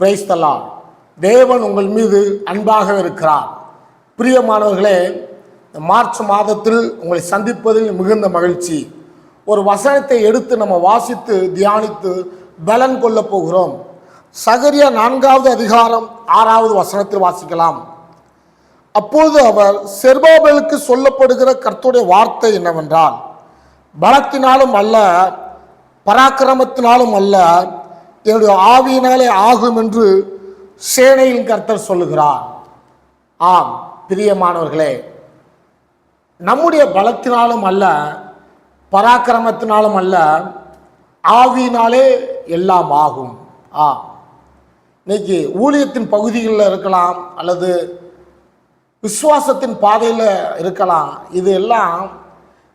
பிரைஸ்தலா தேவன் உங்கள் மீது அன்பாக இருக்கிறார். பிரியமானவர்களே மார்ச் மாதத்தில் உங்களை சந்திப்பதில் மிகுந்த மகிழ்ச்சி. ஒரு வசனத்தை எடுத்து நம்ம வாசித்து தியானித்து பலன் கொள்ளப் போகிறோம். சகரியா நான்காவது அதிகாரம் ஆறாவது வசனத்தில் வாசிக்கலாம். அப்போது அவர் செர்பாபேலுக்கு சொல்லப்படுகிற கர்த்துடைய வார்த்தை என்னவென்றால் பலத்தினாலும் அல்ல பராக்கிரமத்தினாலும் அல்ல என்னுடைய ஆவியினாலே ஆகும் என்று சேனையின் கர்த்தர் சொல்லுகிறார். ஆம் பிரியமானவர்களே நம்முடைய பலத்தினாலும் அல்ல பராக்கிரமத்தினாலும் அல்ல ஆவியினாலே எல்லாம் ஆகும். ஆ இன்னைக்கு ஊழியத்தின் பகுதிகளில் இருக்கலாம் அல்லது விசுவாசத்தின் பாதையில் இருக்கலாம் இது எல்லாம்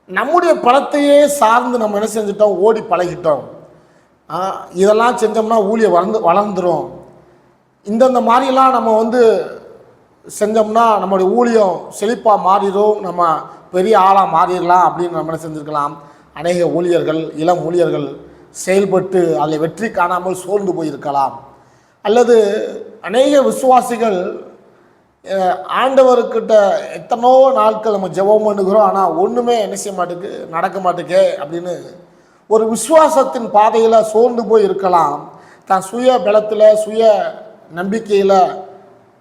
நம்முடைய பலத்தையே சார்ந்து நம்ம என்ன செஞ்சிட்டோம்? ஓடி பழகிட்டோம். இதெல்லாம் செஞ்சோம்னா ஊழியம் வளர்ந்து வளர்ந்துடும் இந்தந்த மாதிரிலாம் நம்ம வந்து செஞ்சோம்னா நம்மளுடைய ஊழியம் செழிப்பாக மாறிடும். நம்ம பெரிய ஆளாக மாறிடலாம் அப்படின்னு நம்ம என்ன செஞ்சுருக்கலாம்? அநேக ஊழியர்கள் இளம் ஊழியர்கள் செயல்பட்டு அதில் வெற்றி காணாமல் சோர்ந்து போயிருக்கலாம். அல்லது அநேக விசுவாசிகள் ஆண்டவர்கிட்ட எத்தனோ நாட்கள் நம்ம ஜெபம் பண்ணுகிறோம் ஆனால் ஒன்றுமே என்ன செய்ய மாட்டேக்கு நடக்க மாட்டேக்கே அப்படின்னு ஒரு விசுவாசத்தின் பாதையில் சோர்ந்து போய் இருக்கலாம் தான் சுய பலத்தில் சுய நம்பிக்கையில்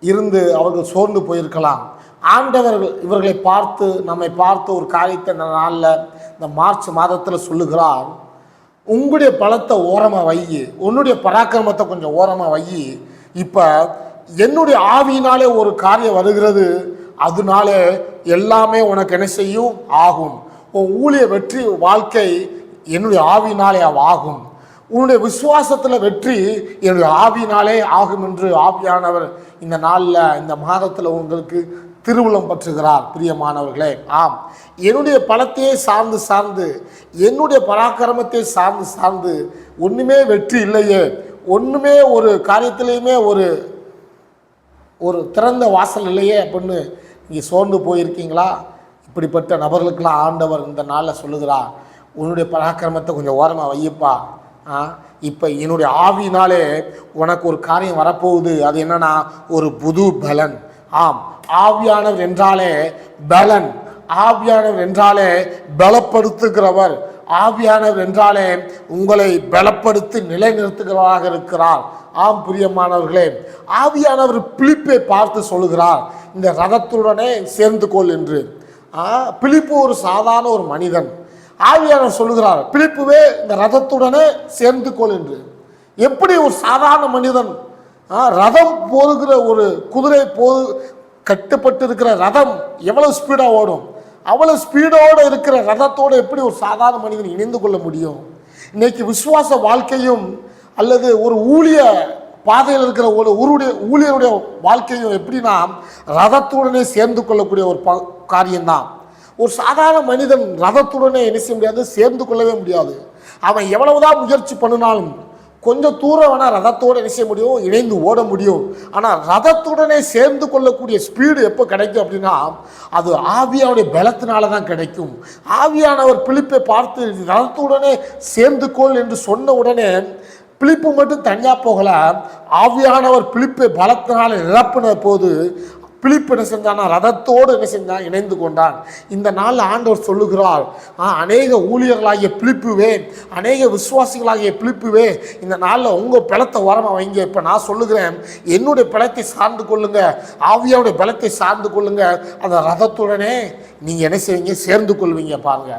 இருந்து அவர்கள் சோர்ந்து போயிருக்கலாம். ஆண்டவர்கள் இவர்களை பார்த்து நம்மை பார்த்து ஒரு காரியத்தை இந்த நாளில் இந்த மார்ச் மாதத்தில் சொல்லுகிறார். உங்களுடைய பலத்தை ஓரமாக வை. உன்னுடைய பராக்கிரமத்தை கொஞ்சம் ஓரமாக வை. இப்போ என்னுடைய ஆவியினாலே ஒரு காரியம் வருகிறது. அதனாலே எல்லாமே உனக்கு என்ன செய்யும்? ஆகும். உன் ஊழிய வெற்றி வாழ்க்கை என்னுடைய ஆவியினாலே ஆகும். உன்னுடைய விசுவாசத்தில் வெற்றி என்னுடைய ஆவியினாலே ஆகும் என்று ஆவியானவர் இந்த நாளில் இந்த மாதத்தில் உங்களுக்கு திருவுளம் பற்றுகிறார் பிரியமானவர்களே. ஆம். என்னுடைய பலத்தையே சார்ந்து சார்ந்து என்னுடைய பராக்கிரமத்தை சார்ந்து சார்ந்து ஒன்றுமே வெற்றி இல்லையே. ஒன்றுமே ஒரு காரியத்திலையுமே ஒரு ஒரு திறந்த வாசல் இல்லையே அப்படின்னு நீங்கள் சோர்ந்து போயிருக்கீங்களா? இப்படிப்பட்ட நபர்களுக்கெல்லாம் ஆண்டவர் இந்த நாளில் சொல்லுகிறார். உன்னுடைய பராக்கிரமத்தை கொஞ்சம் ஓரமாக வையப்பா. ஆ இப்போ என்னுடைய ஆவியினாலே உனக்கு ஒரு காரியம் வரப்போகுது. அது என்னன்னா ஒரு புது பலன். ஆம் ஆவியானவர் என்றாலே பலன். ஆவியானவர் என்றாலே பலப்படுத்துகிறவர். ஆவியானவர் என்றாலே உங்களை பலப்படுத்தி நிலைநிறுத்துகிறவராக இருக்கிறார். ஆம் பிரியமானவர்களே ஆவியானவர் பிலிப்பை பார்த்து சொல்லுகிறார். இந்த ரதத்துடனே சேர்ந்து கொள் என்று. ஆ, பிலிப்பு ஒரு சாதாரண ஒரு மனிதன். ஆவியாளர் சொல்லுகிறார் பிலிப்புவே இந்த ரதத்துடனே சேர்ந்து கொள் என்று. எப்படி ஒரு சாதாரண மனிதன் ரதம் போதுகிற ஒரு குதிரை போது கட்டுப்பட்டு இருக்கிற ரதம் எவ்வளவு ஸ்பீடாக ஓடும்? அவ்வளவு ஸ்பீடோடு இருக்கிற ரதத்தோடு எப்படி ஒரு சாதாரண மனிதன் இணைந்து கொள்ள முடியும்? இன்னைக்கு விசுவாச வாழ்க்கையும் அல்லது ஒரு ஊழிய பாதையில் இருக்கிற ஒரு ஊருடைய ஊழியருடைய வாழ்க்கையும் எப்படின்னா ரதத்துடனே சேர்ந்து கொள்ளக்கூடிய ஒரு ப காரியம்தான். ஒரு சாதாரண மனிதன் ரதத்துடனே என்ன செய்ய முடியாது? சேர்ந்து கொள்ளவே முடியாது. அவன் எவ்வளவுதான் முயற்சி பண்ணினாலும் கொஞ்சம் தூரம் வேணால் ரதத்தோடு என்ன செய்ய முடியும்? இணைந்து ஓட முடியும். ஆனால் ரதத்துடனே சேர்ந்து கொள்ளக்கூடிய ஸ்பீடு எப்போ கிடைக்கும் அப்படின்னா அது ஆவியாவுடைய பலத்தினால தான் கிடைக்கும். ஆவியானவர் பிலிப்பை பார்த்து ரதத்துடனே சேர்ந்து கொள் என்று சொன்ன உடனே பிலிப்பு மட்டும் தனியாக போகல. ஆவியானவர் பிலிப்பை பலத்தினால நிரப்பின போது பிழிப்பு என்ன செஞ்சானா ரதத்தோடு என்ன செஞ்சான் இணைந்து கொண்டான். இந்த நாளில் ஆண்டவர் சொல்லுகிறார் ஆ, அநேக ஊழியர்களாகிய பிலிப்புவே அநேக விசுவாசிகளாகிய பிலிப்புவே இந்த நாளில் உங்கள் பலத்தை ஓரமாக வைங்க. இப்போ நான் சொல்லுகிறேன் என்னுடைய பலத்தை சார்ந்து கொள்ளுங்க ஆவியாவுடைய பலத்தை சார்ந்து கொள்ளுங்க. அந்த ரதத்துடனே நீங்கள் என்ன செய்வீங்க? சேர்ந்து கொள்வீங்க பாருங்க.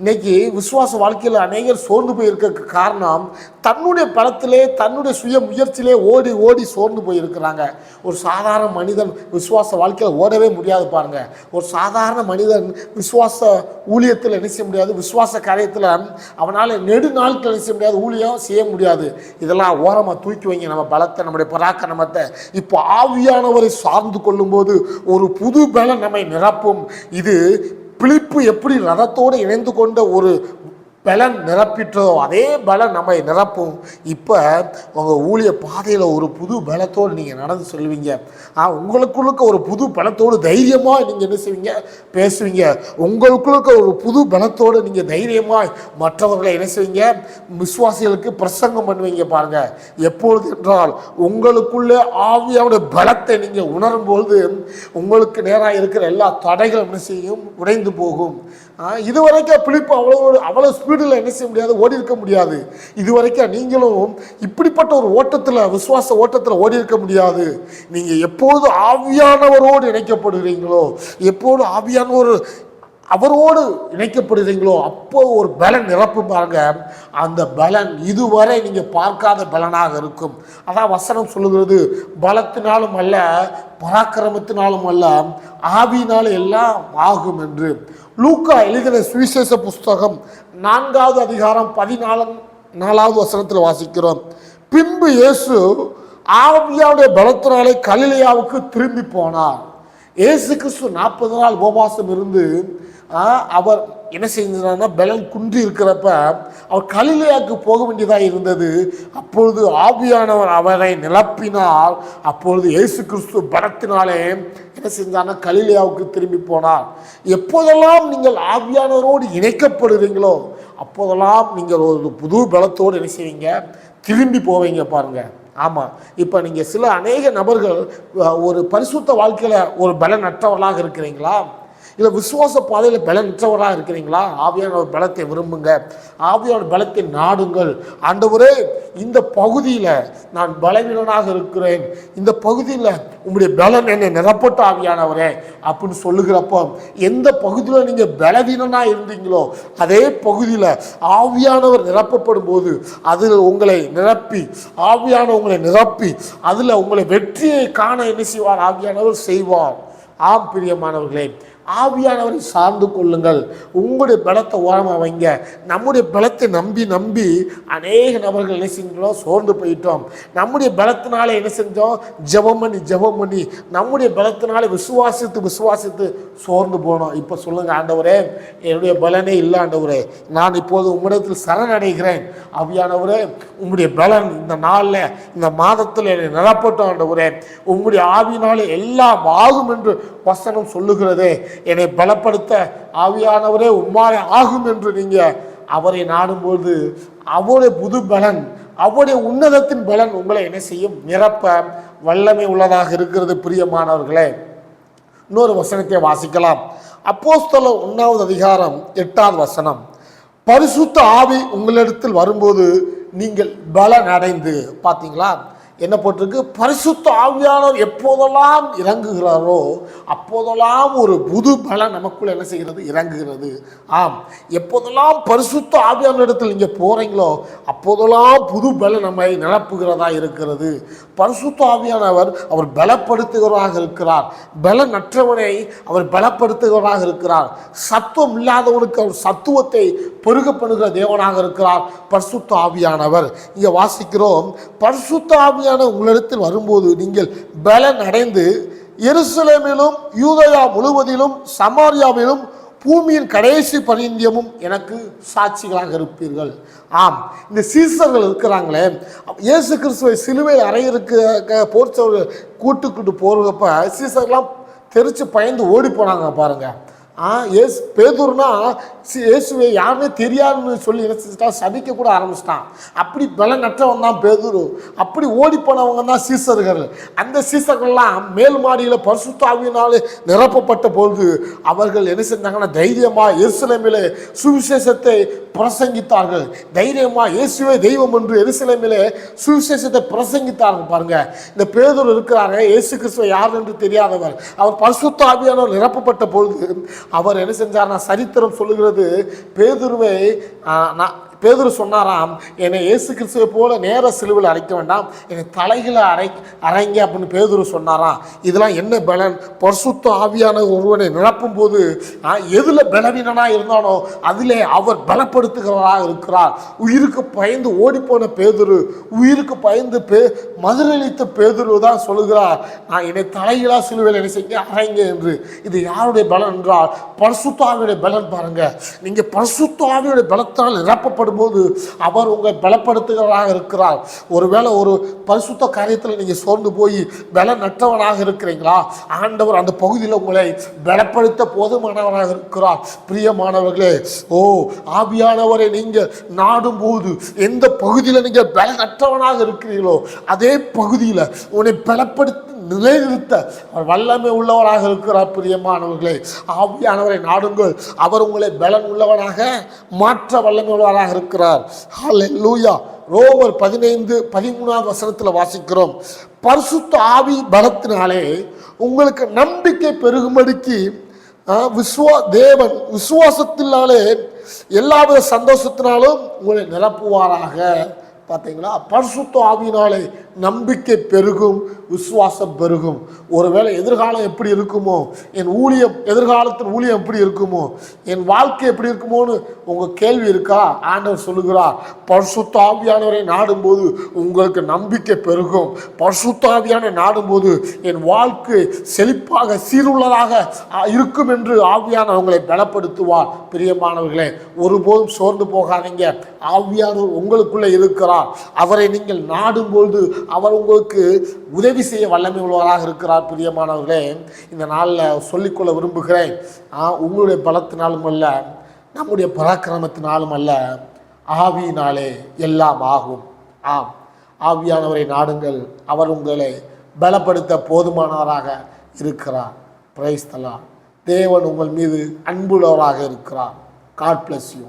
இன்னைக்கு விசுவாச வாழ்க்கையில் அநேகர் சோர்ந்து போயிருக்க காரணம் தன்னுடைய பலத்திலே தன்னுடைய சுய முயற்சியிலே ஓடி ஓடி சோர்ந்து போயிருக்கிறாங்க. ஒரு சாதாரண மனிதன் விசுவாச வாழ்க்கையில் ஓடவே முடியாது பாருங்க. ஒரு சாதாரண மனிதன் விசுவாச ஊழியத்தில் என்ன செய்ய முடியாது? விசுவாச காரியத்தில் அவனால் நெடு நாட்கள் என்ன செய்ய முடியாது? ஊழியம் செய்ய முடியாது. இதெல்லாம் ஓரமாக தூக்கி வைங்க. நம்ம பலத்தை நம்முடைய பராக்கிரமத்தை இப்போ ஆவியானவரை சார்ந்து கொள்ளும்போது ஒரு புது பலம் நம்மை நிரப்பும். இது பிளிப்பு எப்படி ரதத்தோடு இணைந்து கொண்ட ஒரு பலன் நிரப்பிட்டோ அதே பலன் நம்மை நிரப்பும். இப்போ உங்கள் ஊழிய பாதையில் ஒரு புது பலத்தோடு நீங்கள் நடந்து சொல்லுவீங்க ஆ உங்களுக்குள்ளுக்க ஒரு புது பலத்தோடு தைரியமாக நீங்கள் என்ன செய்வீங்க? பேசுவீங்க. உங்களுக்குள்ளுக்க ஒரு புது பலத்தோடு நீங்கள் தைரியமாக மற்றவர்களை என்ன செய்வீங்க? விசுவாசிகளுக்கு பிரசங்கம் பண்ணுவீங்க பாருங்கள் எப்பொழுது என்றால் உங்களுக்குள்ளே ஆவியாவுடைய பலத்தை நீங்கள் உணரும்பொழுது உங்களுக்கு நேராக இருக்கிற எல்லா தடைகளும் என்ன செய்யும்? உடைந்து போகும். இது இதுவரைக்கும் பிலிப்பு அவ்வளோ அவ்வளோ ஸ்பீடில் என்ன செய்ய முடியாது ஓடி இருக்க முடியாது. இதுவரைக்கும் நீங்களும் இப்படிப்பட்ட ஒரு ஓட்டத்தில் விசுவாச ஓட்டத்தில் ஓடி இருக்க முடியாது. நீங்கள் எப்போது ஆவியானவரோடு இணைக்கப்படுகிறீங்களோ எப்போது ஆவியானவர் அவரோடு இணைக்கப்படுகிறீங்களோ அப்போ ஒரு பலன் நிரப்பு பாருங்க. அந்த பலன் இதுவரை நீங்கள் பார்க்காத பலனாக இருக்கும். அதான் வசனம் சொல்லுகிறது பலத்தினாலும் அல்ல பராக்கிரமத்தினாலும் அல்ல ஆவியினால் எல்லாம் ஆகும் என்று. லூக்கா எழுதின சுவிசேஷ புஸ்தகம் நான்காவது அதிகாரம் பதினாலு நாலாவது வசனத்தில் வாசிக்கிறோம். பின்பு இயேசு ஆவியாவுடைய பலத்தினாலே கலிலையாவுக்கு திரும்பி போனார். இயேசு கிறிஸ்து நாற்பது நாள் உபவாசம் இருந்து அவர் என்ன செஞ்சார்னா பலன் குன்றி இருக்கிறப்ப அவர் கலிலையாக்கு போக வேண்டியதாக இருந்தது. அப்பொழுது ஆவியானவர் அவரை நிலப்பினால் அப்பொழுது இயேசு கிறிஸ்து பலத்தினாலே என்ன செஞ்சார்னா கலிலையாவுக்கு திரும்பி போனார். எப்போதெல்லாம் நீங்கள் ஆவியானவரோடு இணைக்கப்படுறீங்களோ அப்போதெல்லாம் நீங்கள் ஒரு புது பலத்தோடு என்ன செய்வீங்க? திரும்பி போவீங்க பாருங்க. ஆமாம் இப்போ நீங்கள் சில அநேக நபர்கள் ஒரு பரிசுத்த வாழ்க்கையில் ஒரு பலனற்றவர்களாக இருக்கிறீங்களா? இல்லை விசுவாச பாதையில் பலனற்றவராக இருக்கிறீங்களா? ஆவியானவர் பலத்தை விரும்புங்க. ஆவியான பலத்தை நாடுங்கள். ஆண்டவரே இந்த பகுதியில் நான் பலவீனனாக இருக்கிறேன். இந்த பகுதியில் உங்களுடைய பலன் என்னை நிரப்பட்ட ஆவியானவரே அப்படின்னு சொல்லுகிறப்போ எந்த பகுதியில் நீங்கள் பலவீனனாக இருந்தீங்களோ அதே பகுதியில் ஆவியானவர் நிரப்பப்படும் போது அதில் உங்களை நிரப்பி ஆவியான உங்களை நிரப்பி அதில் உங்களை வெற்றியை காண என்ன செய்வார்? ஆவியானவர் செய்வார். ஆம் பிரியமானவர்களே ஆவியானவரை சார்ந்து கொள்ளுங்கள். உங்களுடைய பலத்தை ஓரமாக வைங்க. நம்முடைய பலத்தை நம்பி நம்பி அநேக நபர்கள் என்ன செஞ்சோம் சோர்ந்து போயிட்டோம். நம்முடைய பலத்தினால என்ன செஞ்சோம்? ஜெபம் பண்ணி ஜெபம் பண்ணி நம்முடைய பலத்தினால விசுவாசித்து விசுவாசித்து சோர்ந்து போனோம். இப்போ சொல்லுங்க ஆண்டவரே என்னுடைய பலனே இல்லை ஆண்டவரே. நான் இப்போது உம்மிடத்தில் சரணடைகிறேன். ஆவியானவரே உங்களுடைய பலன் இந்த நாளில் இந்த மாதத்தில் என்னை நிரப்பட்டோம் ஆண்டவரே. உங்களுடைய ஆவியினால் எல்லாம் ஆகும் என்று வசனம் சொல்லுகிறதே. என்னை பலப்படுத்த ஆவியானவரே உம்மாலே ஆகும் என்று நீங்கள் அவரை நாடும்போது அவருடைய புது பலன் அவருடைய உன்னதத்தின் பலன் உங்களை என்ன செய்யும்? நிரப்ப வல்லமை உள்ளதாக இருக்கிறது பிரியமானவர்களே. இன்னொரு வசனத்தை வாசிக்கலாம். அப்போஸ்தல ஒன்றாவது அதிகாரம் எட்டாவது வசனம். பரிசுத்த ஆவி உங்களிடத்தில் வரும்போது நீங்கள் பலனடைந்து பார்த்தீங்களா? என்ன போட்டிருக்கு? பரிசுத்த ஆவியானவர் எப்போதெல்லாம் இறங்குகிறாரோ அப்போதெல்லாம் ஒரு புது பலன் நமக்குள்ள என்ன செய்கிறது? இறங்குகிறது. ஆம். எப்போதெல்லாம் பரிசுத்த ஆவியான இடத்தில் நீங்கள் போகிறீங்களோ அப்போதெல்லாம் புது பலன் நம்மை நிரப்புகிறதா இருக்கிறது. பரிசுத்த ஆவியானவர் அவர் பலப்படுத்துகிறவராக இருக்கிறார். பல நற்றவனை அவர் பலப்படுத்துகிறவராக இருக்கிறார். சத்துவம் இல்லாதவனுக்கு அவர் சத்துவத்தை பெருக பண்ணுகிற தேவனாக இருக்கிறார் பரிசுத்த ஆவியானவர். இங்கே வாசிக்கிறோம். பரிசுத்த ஆவியான உங்களிடத்தில் வரும்போது நீங்கள் பலன் அடைந்து எருசலேமிலும் யூதயா முழுவதிலும் சமாரியாவிலும் பூமியின் கடைசி பரிந்தியமும் எனக்கு சாட்சிகளாக இருப்பீர்கள். ஆம் இந்த சீசர்கள் இருக்கிறாங்களே. இயேசு கிறிஸ்துவை சிலுவையில் அறையிருக்கு போர்ச்சவர் கூட்டுக்கிட்டு போகிறப்ப சீசர்லாம் தெரிச்சு பயந்து ஓடி போனாங்க பாருங்கள் ஆ ஏசு பேதுருனா சி- இயேசுவை யாருமே தெரியாதுன்னு சொல்லி என்ன சபிக்க கூட ஆரம்பிச்சிட்டான். அப்படி பலனற்றவன் தான் பேதுரு. அப்படி ஓடி போனவங்க தான் சீசர்கள். அந்த சீசர்கள்லாம் மேல் மாடியில் பரிசுத்தாவியினாலே நிரப்பப்பட்ட பொழுது அவர்கள் என்ன செஞ்சாங்கன்னா தைரியமாக எருசலேமில் சுவிசேஷத்தை பிரசங்கித்தார்கள். தைரியமாக இயேசுவே தெய்வம் என்று எருசலேமில் சுவிசேஷத்தை பிரசங்கித்தார்கள் பாருங்க. இந்த பேதுரு இருக்கிறாங்க இயேசு கிறிஸ்துவ யார் என்று தெரியாதவர். அவர் பரிசுத்த நிரப்பப்பட்ட பொழுது அவர் என்ன செஞ்சார்னா சரித்திரம் சொல்லுகிறது. பேதுருவை நான் பேதுரு சொன்னாராம் என்னை இயேசு கிறிஸ்துவை போல நேர சிலுவில் அரைக்க வேண்டாம் என்னை தலைகளை அரை அரைங்க அப்படின்னு பேதுரு சொன்னாராம். இதெல்லாம் என்ன பலன்? பரிசுத்த ஆவியான ஒருவனை நிரப்பும் போது எதில் பலவீனனா இருந்தானோ அதிலே அவர் பலப்படுத்துகிறவராக இருக்கிறார். உயிருக்கு பயந்து ஓடிப்போன பேதுரு உயிருக்கு பயந்து பே மதுரளித்த பேதுரு தான் சொல்லுகிறார் நான் என்னை தலையிலா சிலுவையில் என்ன செய்ய அரைங்க என்று. இது யாருடைய பலன் என்றால் பரிசுத்தாவியுடைய பலன் பாருங்க. நீங்கள் பரிசுத்தாவியுடைய பலத்தால் நிரப்பப்படும் போது அவர் உங்களை பலப்படுத்துகிறவராக இருக்கிறார். ஒருவேளை ஒரு பரிசுத்த காரியத்தில் நீங்கள் சோர்ந்து போய் பல நற்றவனாக இருக்கிறீங்களா? ஆண்டவர் அந்த பகுதியில் உங்களை பலப்படுத்த போதுமானவராக இருக்கிறார். பிரியமானவர்களே ஓ ஆவியானவரை நீங்கள் நாடும் போது எந்த பகுதியில் நீங்க பலனற்றவனாக இருக்கிறீர்களோ அதே பகுதியில் உன்னை பலப்படுத்த நிலைநிறுத்த அவர் வல்லமை உள்ளவராக இருக்கிறார் பிரியமானவர்களே. ஆவியானவரை நாடுங்கள். அவர் உங்களை பலன் உள்ளவனாக மாற்ற வல்லமை உள்ளவராக இருக்கிறார். லூயா ரோமர் பதினைந்து பதிமூணாவது வசனத்தில் வாசிக்கிறோம். பரிசுத்த ஆவி பலத்தினாலே உங்களுக்கு நம்பிக்கை பெருகும்படிக்கு ஆ, தேவன் விசுவாசத்தினாலே எல்லாவித சந்தோஷத்தினாலும் உங்களை நிரப்புவாராக. பார்த்தீங்களா பரிசுத்த ஆவியினாலே நம்பிக்கை பெருகும் விசுவாசம் பெருகும். ஒருவேளை எதிர்காலம் எப்படி இருக்குமோ என் ஊழியம் எதிர்காலத்தின் ஊழியம் எப்படி இருக்குமோ என் வாழ்க்கை எப்படி இருக்குமோன்னு உங்கள் கேள்வி இருக்கா? ஆண்டவர் சொல்லுகிறார் பர்சுத்தாவியானவரை நாடும்போது உங்களுக்கு நம்பிக்கை பெருகும். பர்சுத்தாவியான நாடும்போது என் வாழ்க்கை செழிப்பாக சீருள்ளதாக இருக்கும் என்று ஆவியானவர் உங்களை பலப்படுத்துவார். பிரியமானவர்களே ஒருபோதும் சோர்ந்து போகாதீங்க. ஆவியானவர் உங்களுக்குள்ளே இருக்கிறார். அவரை நீங்கள் நாடும்போது அவர் உங்களுக்கு உதவி செய்ய வல்லமை உள்ளவராக இருக்கிறார் பிரியமானவர்களே. இந்த நாளில் சொல்லிக்கொள்ள விரும்புகிறேன். ஆ, உங்களுடைய பலத்தினாலும் அல்ல நம்முடைய பராக்கிரமத்தினாலும் அல்ல ஆவியினாலே எல்லாம் ஆகும். ஆம். ஆவியானவரை நாடுங்கள். அவர் உங்களை பலப்படுத்த போதுமானவராக இருக்கிறார். பிரைஸ்தலா தேவன் உங்கள் மீது அன்புள்ளவராக இருக்கிறார். God bless you